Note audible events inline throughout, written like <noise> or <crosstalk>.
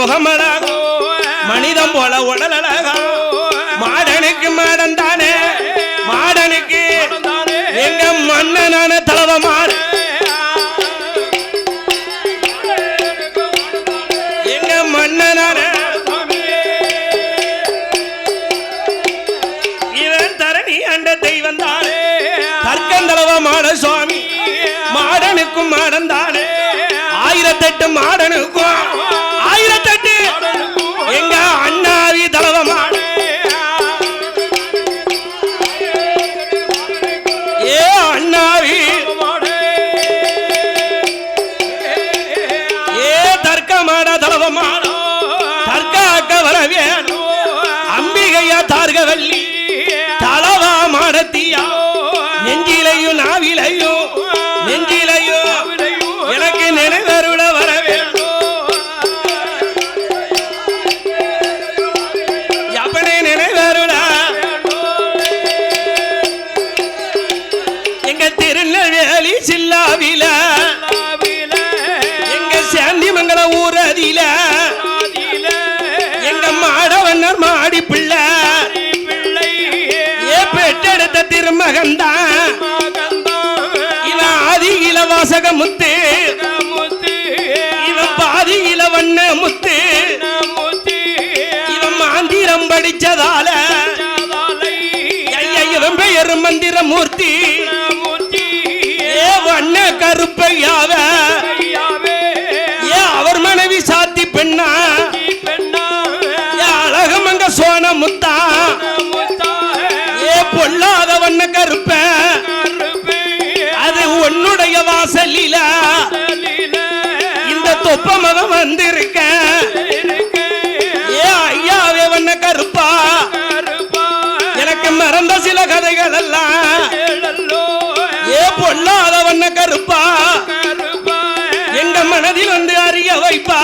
முகமழகோ மனிதம் போல உடலழகா மாடனுக்கு மாடன் தானே? மாடனுக்கு எங்க மன்னனான தலவ எங்க மன்னனான? இவன் தரணி அண்ட தெய்வம் தானே? தற்கந்தளவ சுவாமி மாடனுக்கும் மாடன் தானே? ஆயிரத்தெட்டு மாடனுக்கும் ஆயிரத்தெட்டு. எங்க அண்ணாவி தளவ ஏ அண்ணாவி. ஏ தர்க்கமான மாட தளவ மாட தர்க்காக்க வர வேணும் அம்பிகையா தார்கவல்லி. இலவாசக முத்து இவன் பாதி இளவண்ண முத்து. இவன் மாந்திரம் படிச்சதால வாசலில இந்த தொப்பமகம் வந்திருக்க. ஏ ஐயாவே வண்ண கருப்பா. எனக்கு மறந்த சில கதைகள் எல்லாம் ஏ பொல்லாத வண்ண கருப்பா. எங்க மனதில் வந்து அறிய வைப்பா.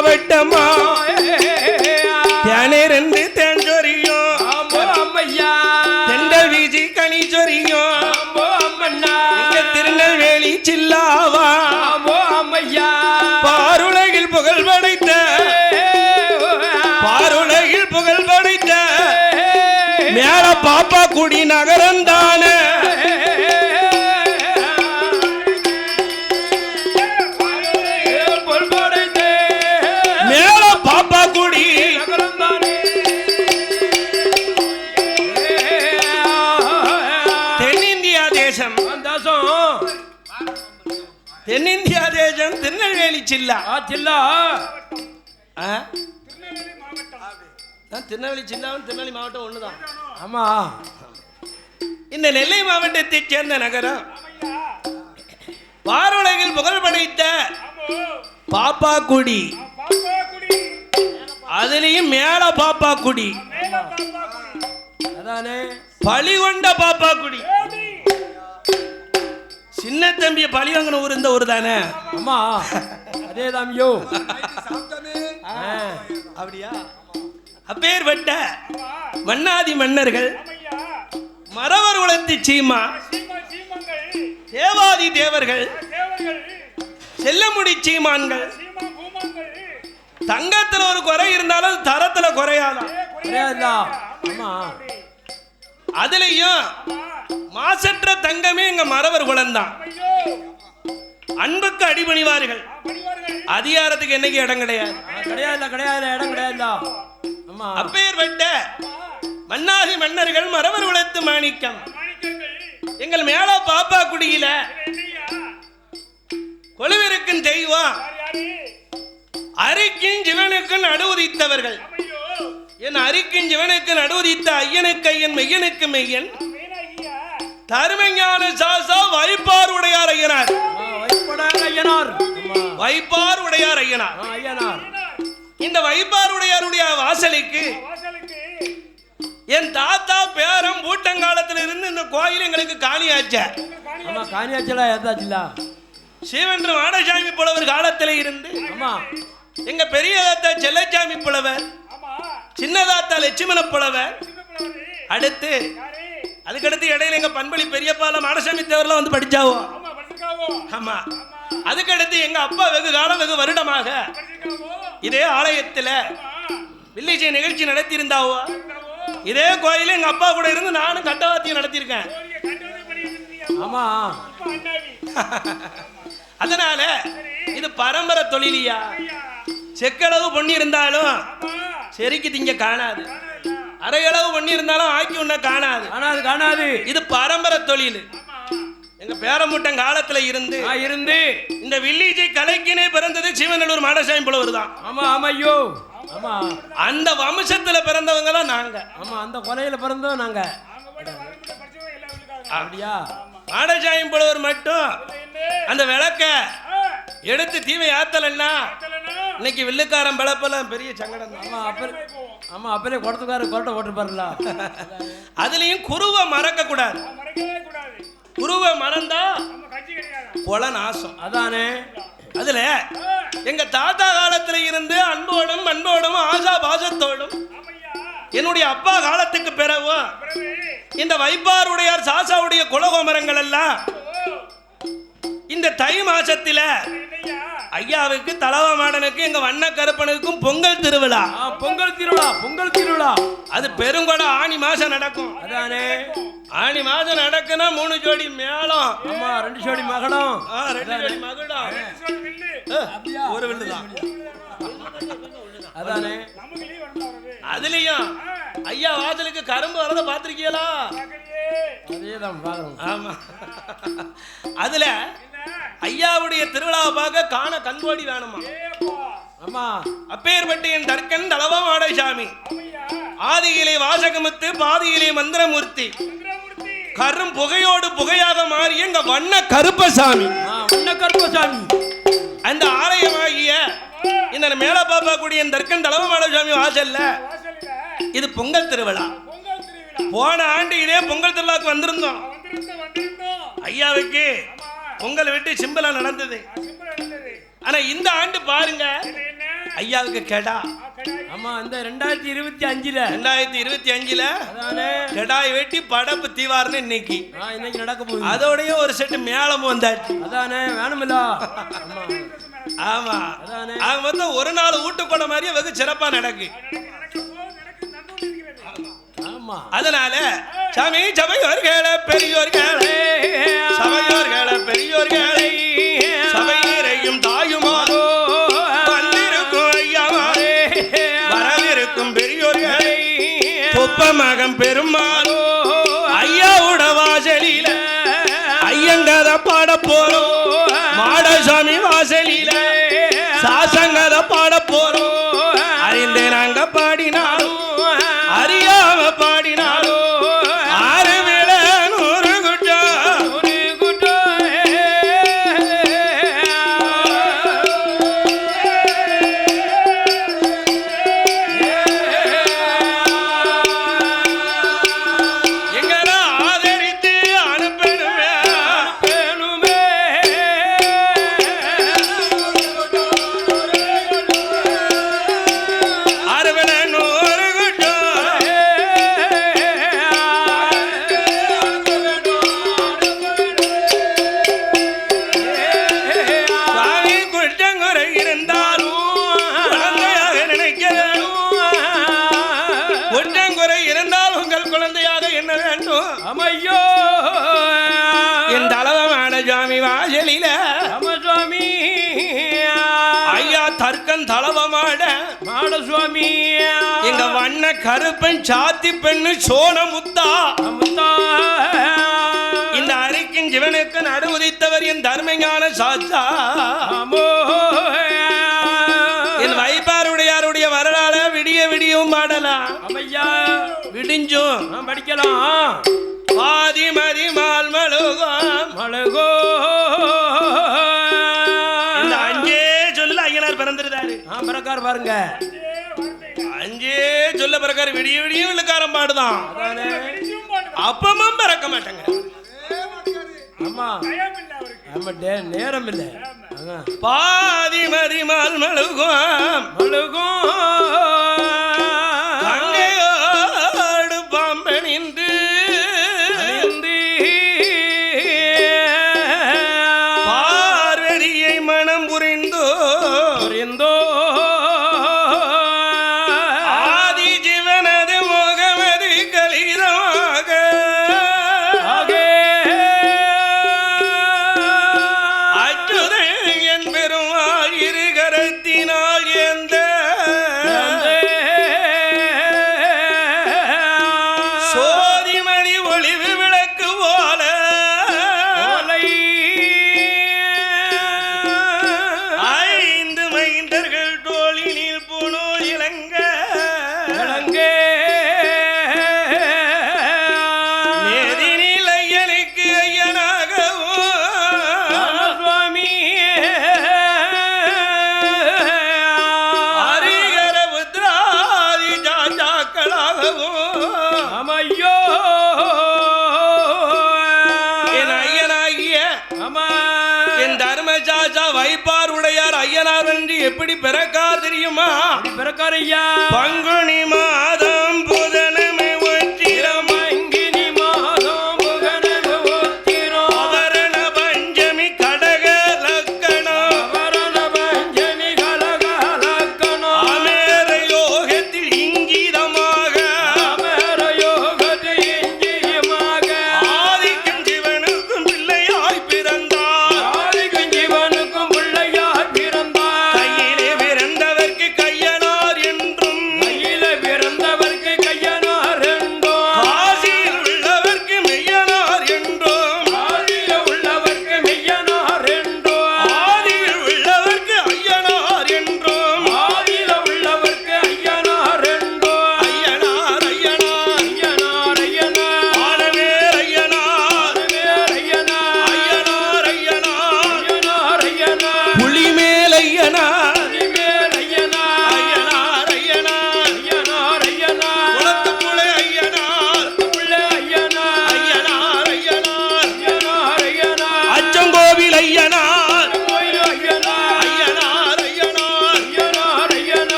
மாவட்டமா? தேனிருந்து தேஞ்சொரியும் தெண்டல் வீசி கனி சொரியும் திருநெல்வேலி சில்லாவா? பாருலகில் புகழ் படைத்த பாருலகில் புகழ் படைத்த மேல பாப்பா குடி நகரம் தேசம் திருநெல்வேலி சில்லா. ஆ? ஆ, திருநெல்வேலி சில்லாவும் திருநெல்வேலி மாவட்டம் ஒண்ணுதான். ஆமா. இந்த நெல்லை மாவட்டத்தைச் சேர்ந்த நகரம். பாருலகில் புகழ் படைத்த பாப்பாக்குடி. அதுலயும் மேல பாப்பாக்குடி. அதானே? பழிகொண்ட பாப்பாக்குடி. சின்ன தம்பிய பழி வாங்கின ஊர் இந்த ஊர் தானே அம்மா அதேதான் யோ அப்படியா? அப்பேற்பட்ட மன்னாதி மன்னர்கள் மறவர் குலத்து சீமா தேவாதி தேவர்கள் செல்லமுடி சீமான்கள். தங்கத்துல ஒரு குறை இருந்தாலும் அது தரத்துல குறையாதான் அதுலயும் மாசற்ற தங்கமே எங்க மறவர் குலம்தான் அன்புக்கு அடிபணிவார்கள். அதிகாரத்துக்கு என்னைக்கு இடம் கிடையாது. கிடையாதுல இடம் கிடையாதுடா. ஆமா அப்பேற்பட்ட மன்னாதி மன்னர்கள் மறவர் குலத்து மாணிக்கம். எங்கள் மேல பாப்பா குடியில கொலுவிருக்கும் தெய்வம். அரிக்கும் ஜிவனுக்கு நடுவுதித்தவர்கள் என் அரிக்கும் ஜிவனுக்கு நடுவுதித்த ஐயனுக்கு ஐயன் மெய்யனுக்கு மெய்யன். தருமைஞான சாசா வைப்பார் உடையார் ஐயனார். ஐயனார். வைப்பார் உடையார் ஐயனார். ஐயனார். இந்த வைப்பார் உடையாருடைய வாசலுக்கு என் தாத்தா பேரம் பூட்டங்காலத்துல இருந்து இந்த கோயில் எங்களுக்கு காணியாச்ச. ஆமா காணியாச்சலா ஏதாச்சுல சிவன்ற மாடசாமி புலவர் காலத்துல இருந்து ஆமா. எங்க பெரிய தாத்தா செல்லச்சாமி புலவர் சின்ன தாத்தா லட்சுமண புலவர் அடுத்து அதுக்கடுத்து இடையில எங்க பண்பளி பெரியப்பால மாடசாமி தேவர்லாம் வந்து படிச்சாவோ? ஆமா அதுக்கடுத்து எங்க அப்பா வெகு காலம் வெகு வருடமாக இதே ஆலயத்துல ஆமா வில்லேஜ் நிகழ்ச்சி நடத்தியிருந்தாவோ? இதே கோயில எங்க அப்பா கூட இருந்து நானும் கட்டவாத்தியம் நடத்தியிருக்கேன். ஆமா. <laughs> அதனால இது பரம்பரை தொழிலியா? செக்களவு பண்ணி இருந்தாலும் செரிக்கு திங்க காணாது. அரையளவு பண்ணி இருந்தாலும் ஆக்கி உன்ன காணாது. காணாது காணாது. இது பரம்பரை தொழில். ஆமா. எங்க பேரமுட்டன் காலத்துல இருந்து நான் இருந்து இந்த வில்லேஜை கலைக்கினே பிறந்தது சிவநல்லூர் மாடசாமி புலவர் தான் ஆமா ஆமா ஐயோ ஆமா. அந்த வம்சத்துல பிறந்தவங்க தான் நாங்க. ஆமா அந்த கொலையில பிறந்தோம் நாங்க. அப்படியா? மாடசாமி புலவர் மட்டும் அந்த விளக்க எடுத்து தீவை ஆத்தலன்னா இன்னைக்கு வில்லுக்காரன் பிளப்பெல்லாம் பெரிய சங்கடம் ஆமா அப்ப ஆமா அப்பலே குடத்துக்காரு கொரட்டை போட்டுப்பாருல <laughs> அதுலயும் குருவை மறக்க கூடாது. குருவை மறந்தா கொல நாசம். அதானே? அதுல எங்க தாத்தா காலத்துல இருந்து அன்போடும் அன்போடும் ஆசா பாசத்தோடும் என்னுடைய அப்பா காலத்துக்கு பிறகு பிறகு? இந்த வைப்பாருடையார் சாசாவுடைய குலகோமரங்கள் எல்லாம் இந்த தை மாசத்துல ஐயாவுக்கு தலவா மாடனுக்கு எங்க வண்ண கருப்பனுக்கும் பொங்கல் திருவிழா. பொங்கல் திருவிழா பொங்கல் திருவிழா. அது பெருங்கொட ஆணி மாசம் நடக்கும். அதானே? ஆணி மாசம் நடக்குன்னா மூணு ஜோடி மேளம். ஆமா ரெண்டு சோடி மகடம். ரெண்டு ஜோடி மகுடம். ஒரு வில்லுதான் அதானே? அதுலயும் ஐயா வாசலுக்கு கரும்பு வரத பாத்திருக்கீங்களா பார்க்கலையே. அதே தான் பாக்குறோம் ஆமா. அதுல ஐயாவுடைய திருவிழாவை பார்க்க காண கண்கோடி வேணுமா? ஏப்பா ஆமா. அப்பேற்பட்ட என் தர்க்கன் தலவா மாடசாமி. ஆதியிலே வாசகமுத்து பாதியிலே மந்திரமூர்த்தி. கரும் புகையோடு புகையாக மாறி எங்க வண்ண கருப்பசாமி. ஆ உன்ன கருப்பசாமி. அந்த ஆலயமாகிய இந்த மேல பாப்பா கூடிய இந்த தர்க்கன் தலவா மாடசாமி வாசல்ல இது பொங்கல் திருவிழா. பொங்கல் திருவிழா. போன ஆண்டு இதே பொங்கல் திருவிழாக்கு வந்திருந்தோம். ஐயாவுக்கு பொங்கல் விட்டு சிம்பிளா நடந்தது. ஆனா இந்த ஆண்டு பாருங்க. ஐயாவுக்கு கெடா. ஆமா இந்த ரெண்டாயிரத்தி இருபத்தி அஞ்சுல. ரெண்டாயிரத்தி இருபத்தி அஞ்சுல அதானே? கெடாய் வெட்டி படப்பு தீவார்னு இன்னைக்கு. ஆ இன்னைக்கு நடக்க போகுது. அதோடய ஒரு செட்டு மேளமும் வந்தாச்சு. அதானே? வேணுமில்ல? ஆமா. ஆக மொத்தம் ஒரு நாள் வீட்டு போன மாதிரியே வெகு சிறப்பா நடக்கு. ஆமா. அதனால சாமி சபையோர்களே பெரியோர்களே. சபையோர்களே பெரியோர்களே. சபையரையும் தாயுமாரோ வந்திருக்கும் ஐயாவாரே. வரவிருக்கும் பெரியோர்களே. தொப்ப மகம் பெருமாளோ ஐயாவோட வாசலில ஐயங்கத பாட போறோம் மாடசாமி அமையோ. என் தலவமான சாமி வாசலில ராமசுவாமி ஐயா தர்க்கன் தலவமாட மாடசுவாமி. எங்க வண்ண கருப்பன் சாத்தி பெண்ணு சோன முத்தா அமுதா இந்த அரிக்கின் சிவனுக்கு நடுவுதித்தவர் என் தர்மஞான அமோ என் வைப்பாருடையாருடைய வரலாற விடிய விடியும் பாடலாம். அமையா விடிஞ்சும் படிக்கலாம். பாதி மதி மால் மழுகம் மழகோ. இந்த அஞ்சே சொல்ல ஐயனார் பிறந்திருந்தாரு. ஆ பிறக்கார் பாருங்க. அஞ்சே சொல்ல பிறக்காரு விடிய விடியும் இல்லக்காரம் பாடுதான். அப்பமும் பிறக்க மாட்டாங்க. ஆமா. பயம் இல்லை அவருக்கு ஆமா டே நேரம் இல்லை. பாதி மதி மால் மழுகம் மழுகோ. அடிகளார் எப்படி பிறக்கார் தெரியுமா? பிறக்கார் ஐயா? பங்குனி மாதம்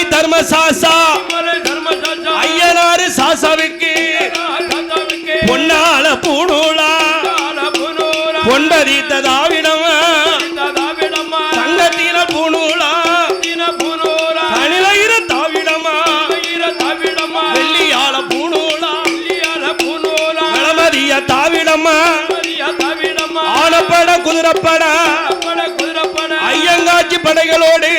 மலை தர்ம சாசா. ஐயனாறு சாசாவுக்கு பொன்னால பூணூலா. பொன்பதித்த தாவிடம் தாவிடமா வெள்ளியால பூணூலா. வளமதிய தாவிடமா ஆனப்பட குதிரப்பட. ஐயங்காட்சி படைகளோடு